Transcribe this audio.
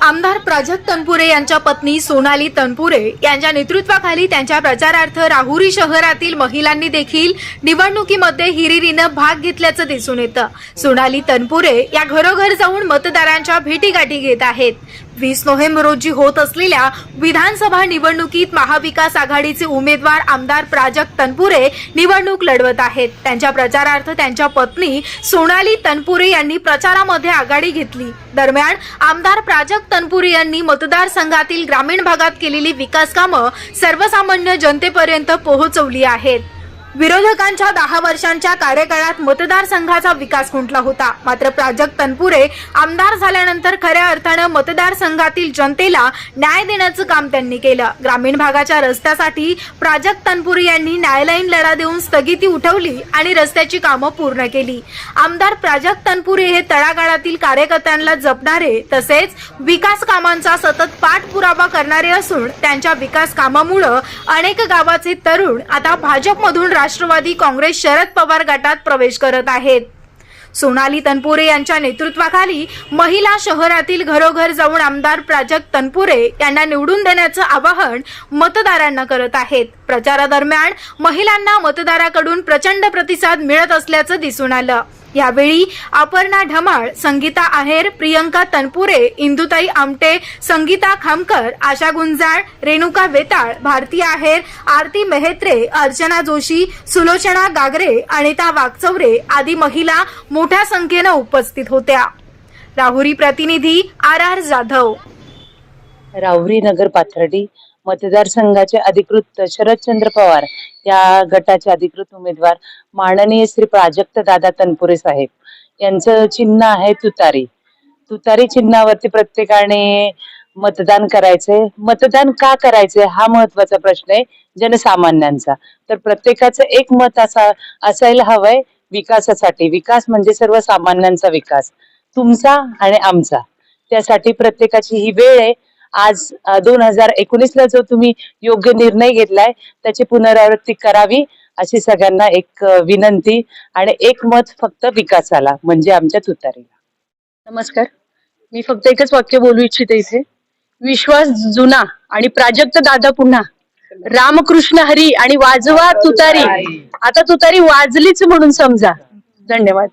आमदार प्राजक्त तनपुरे यांच्या पत्नी सोनाली तनपुरे यांच्या नेतृत्वाखाली त्यांच्या प्रचारार्थ राहुरी शहरातील महिलांनी देखील निवडणुकीमध्ये हिरिरीनं भाग घेतल्याचं दिसून येतं. सोनाली तनपुरे या घरोघर जाऊन मतदारांच्या भेटीगाठी घेत आहेत. वीस नोव्हेंबर रोजी होत असलेल्या विधानसभा निवडणुकीत महाविकास आघाडीचे उमेदवार आमदार प्राजक्त तनपुरे निवडणूक लढवत आहेत. त्यांच्या प्रचारार्थ त्यांच्या पत्नी सोनाली तनपुरे यांनी प्रचारामध्ये आघाडी घेतली. दरम्यान आमदार प्राजक्त तनपुरे यांनी मतदारसंघातील ग्रामीण भागात केलेली विकास कामं सर्वसामान्य जनतेपर्यंत पोहोचवली आहेत. विरोधकांच्या दहा वर्षांच्या कार्यकाळात मतदारसंघाचा विकास खुंटला होता. मात्र प्राजक्त तनपुरे आमदार झाल्यानंतर खऱ्या अर्थानं मतदारसंघातील जनतेला न्याय देण्याचं काम त्यांनी केलं. ग्रामीण भागाच्या रस्त्यासाठी प्राजक्त तनपुरे यांनी न्यायालयीन लढा देऊन स्थगिती उठवली आणि रस्त्याची कामं पूर्ण केली. आमदार प्राजक्त तनपुरे हे तळागाळातील कार्यकर्त्यांना जपणारे तसेच विकास कामांचा सतत पाठपुरावा करणारे असून त्यांच्या विकास कामामुळं अनेक गावाचे तरुण आता भाजपमधून राष्ट्रवादी काँग्रेस शरद पवार गटात प्रवेश करत आहेत. सोनाली तनपुरे यांच्या नेतृत्वाखाली महिला शहरातील घरोघर जाऊन आमदार प्राजक्त तनपुरे यांना निवडून देण्याचं आवाहन मतदारांना करत आहेत. प्रचारादरम्यान महिलांना मतदाराकडून प्रचंड प्रतिसाद मिळत असल्याचं दिसून आलं. यावेळी अपर्णा ढमाळ संगीता आहेर प्रियंका तनपुरे इंदुताई आमटे संगीता खामकर आशा गुंजाळ रेणुका वेताळ भारती आहेर आरती मेहेत्रे अर्चना जोशी सुलोचना गागरे अनिता वागचौरे आदी महिला मोठ्या संख्येनं उपस्थित होत्या. राहुरी प्रतिनिधी आर आर जाधव. राहुरी नगर पाथर्डी मतदारसंघाचे अधिकृत शरदचंद्र पवार या गटाचे अधिकृत उमेदवार माननीय श्री प्राजक्त दादा तनपुरे साहेब. यांचं चिन्ह आहे तुतारी. तुतारी चिन्हावरती प्रत्येकाने मतदान करायचंय. मतदान का करायचंय हा महत्त्वाचा प्रश्न आहे जनसामान्यांचा. तर प्रत्येकाचं एक मत असा असायला हवंय विकासासाठी. विकास म्हणजे सर्वसामान्यांचा विकास. तुमचा आणि आमचा. त्यासाठी प्रत्येकाची ही वेळ आहे. आज दोन हजार एकोणीस ला जो तुम्ही योग्य निर्णय घेतलाय त्याची पुनरावृत्ती करावी अशी सगळ्यांना एक विनंती आणि एक मत फक्त विकासाला म्हणजे आमच्या तुतारीला. नमस्कार. मी फक्त एकच वाक्य बोलू इच्छिते इथे. विश्वास जुना आणि प्राजक्त दादा पुन्हा. रामकृष्ण हरी आणि वाजवा तुतारी. आता तुतारी वाजलीच म्हणून समजा. धन्यवाद.